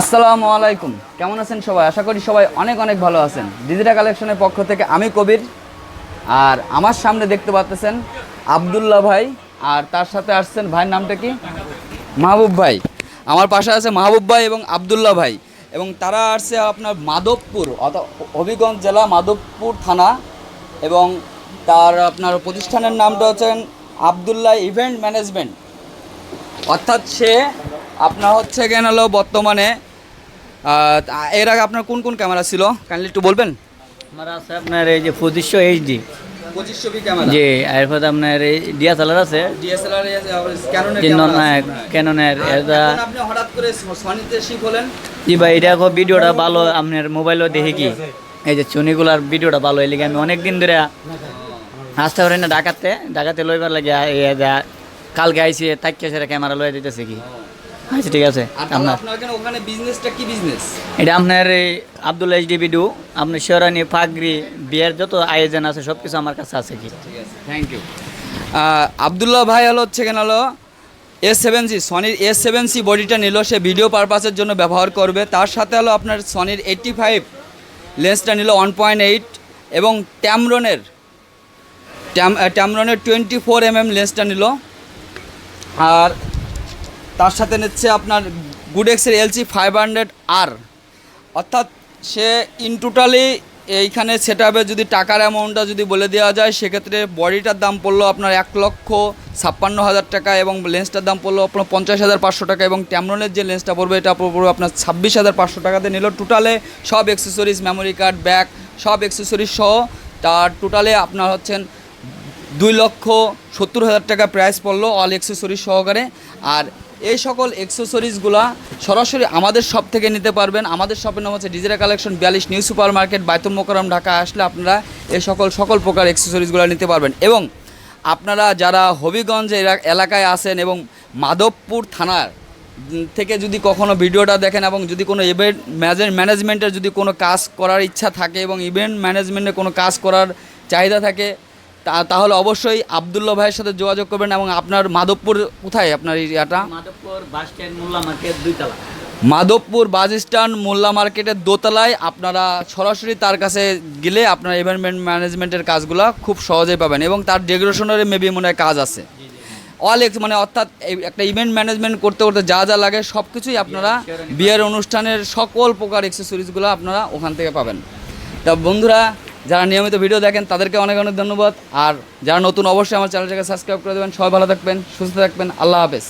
আসসালামু আলাইকুম। কেমন আছেন সবাই? আশা করি সবাই অনেক অনেক ভালো আছেন। ডিজিটাল কালেকশনের পক্ষ থেকে আমি কবির। আর আমার সামনে দেখতে পাচ্ছেন আবদুল্লাহ ভাই। আর তার সাথে আসছেন ভাইয়ের নামটা কি? মাহবুব ভাই। আমার পাশে আছে মাহবুব ভাই এবং আবদুল্লাহ ভাই। এবং তারা আসছে আপনার মাধবপুর, অর্থাৎ হবিগঞ্জ জেলা মাধবপুর থানা। এবং তার আপনার প্রতিষ্ঠানের নামটা হচ্ছেন আবদুল্লাহ ইভেন্ট ম্যানেজমেন্ট। অর্থাৎ সে আপনার হচ্ছে কেন হলো বর্তমানে এর আগে আপনার কোন কোন ক্যামেরা ছিল? কাইন্ডলি একটু বলবেন। আমার আছে আপনার এই যে পঁচিশশো এইচডি এরপর আপনার এই ডিএসএলআর আছে। ডিএসএলআর ক্যানোনের যে ক্যামেরা নন আছে। ক্যাননের এটা এখন আপনি হঠাৎ করে সনিতে শিফট হলেন? জি ভাই এটা ভিডিওটা ভালো আপনার মোবাইলও দেখি কি? এই যে চুনিগুলার ভিডিওটা ভালো এলিগে আমি অনেক দিন ধরে আসতে পারি না ঢাকাতে। ঢাকাতে লইবার লাগে যা কালকে আইসি তাকিয়ে সেটা ক্যামেরা লয়ে দিতেছে কি? আচ্ছা ঠিক আছে আপনার। ওখানে বিজনেসটা কি বিজনেস এটা আপনার এই আব্দুল এইচডি ভিডিও আপনার শিওরানি পাগড়ি বিয়ের যত আয়োজন আছে সব কিছু আমার কাছে আছে কি। ঠিক আছে থ্যাংক ইউ আবদুল্লাহ ভাই হলো হচ্ছে কেন হলো এস সেভেন সি সনির এস সেভেন সি বডিটা নিল সে ভিডিও পারপাসের জন্য ব্যবহার করবে। তার সাথে হলো আপনার সনির এইট্টি ফাইভ লেন্সটা নিল ওয়ান পয়েন্ট এইট এবং ট্যামরনের ট্যাম ট্যামরনের টোয়েন্টি ফোর এম এম লেন্সটা নিল। আর তার সাথে নিচ্ছে আপনার গুডেক্সের এলসি ফাইভ হান্ড্রেড আর অর্থাৎ সে ইন টোটালি এইখানে সেট যদি টাকার অ্যামাউন্টটা যদি বলে দেওয়া যায়, সেক্ষেত্রে বডিটার দাম পড়ল আপনার এক লক্ষ ছাপ্পান্ন হাজার টাকা এবং লেন্সটার দাম পড়ল আপনার পঞ্চাশ হাজার পাঁচশো টাকা এবং ট্যামরনের যে লেন্সটা পড়বে, এটা পড়বে আপনার ছাব্বিশ হাজার পাঁচশো টাকাতে নিল টোটালে সব অ্যাক্সেসরিজ মেমোরি কার্ড ব্যাগ সব অ্যাক্সেসরিজ সহ তার টোটালে আপনার হচ্ছেন দুই লক্ষ সত্তর হাজার টাকা প্রাইস পড়ল অল অ্যাক্সেসরিজ সহকারে। আর এই সকল অ্যাক্সেসরিজগুলা সরাসরি আমাদের শপ থেকে নিতে পারবেন। আমাদের শপের নাম হচ্ছে ডিজিটাল কালেকশন বিয়াল্লিশ, new super market Baitul Mukarram Dhaka. আসলে আপনারা এই সকল সকল প্রকার অ্যাক্সেসরিজগুলো নিতে পারবেন। এবং আপনারা যারা হবিগঞ্জ এলাকায় আসেন এবং মাধবপুর থানার থেকে যদি কখনো ভিডিওটা দেখেন এবং যদি কোনো ইভেন্ট ম্যানেজ ম্যানেজমেন্টের যদি কোনো কাজ করার ইচ্ছা থাকে এবং ইভেন্ট ম্যানেজমেন্টে কোনো কাজ করার চাহিদা থাকে তাহলে অবশ্যই আবদুল্লাহ ভাইয়ের সাথে যোগাযোগ করবেন এবং আপনার মাধবপুর কোথায় আপনার এরিয়াটা Madhabpur bus stand Molla market দুইতলা। Madhabpur bus stand Molla মার্কেটের দোতলায় আপনারা সরাসরি তার কাছে গেলে আপনার ইভেন্ট ম্যানেজমেন্টের কাজগুলো খুব সহজেই পাবেন এবং তার ডেকোরেশনের মেবি মনে হয় কাজ আছে। অল এক্স মানে অর্থাৎ একটা ইভেন্ট ম্যানেজমেন্ট করতে করতে যা যা লাগে সব কিছুই আপনারা বিয়ের অনুষ্ঠানের সকল প্রকার এক্সেসরিজগুলো আপনারা ওখান থেকে পাবেন। তা বন্ধুরা যারা নিয়মিত ভিডিও দেখেন, তাদেরকে অনেক অনেক ধন্যবাদ। আর যারা নতুন, অবশ্যই আমার চ্যানেলটাকে সাবস্ক্রাইব করে দেবেন। সবাই ভালো থাকবেন, সুস্থ থাকবেন। আল্লাহ হাফেজ।